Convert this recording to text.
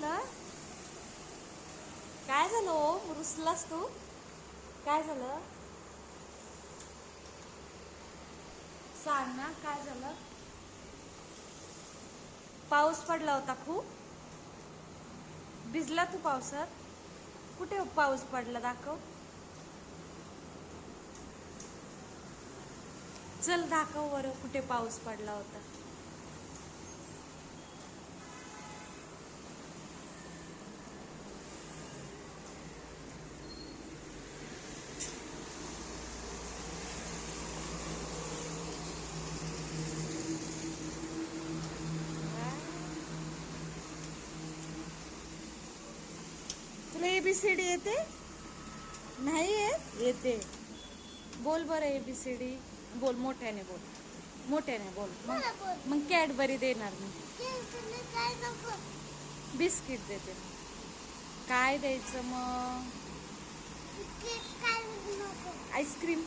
झालं काय झालं ओ रुसलास तू? काय झालं? सांग ना काय झालं? पाऊस पडला होता खूप. भिजला तू पावसात? कुठे पाऊस पडला? दाखव. चल दाखव बरं कुठे पाऊस पडला होता. एबीसीडी येते? नाही येत? येते. बोल बरं एबीसीडी. बोल मोठ्याने बोल. मोठ्याने बोल. मग बोल. मग कॅडबरी देणार मी. बिस्किट देते. काय द्यायचं मग? काय नको? आईस्क्रीम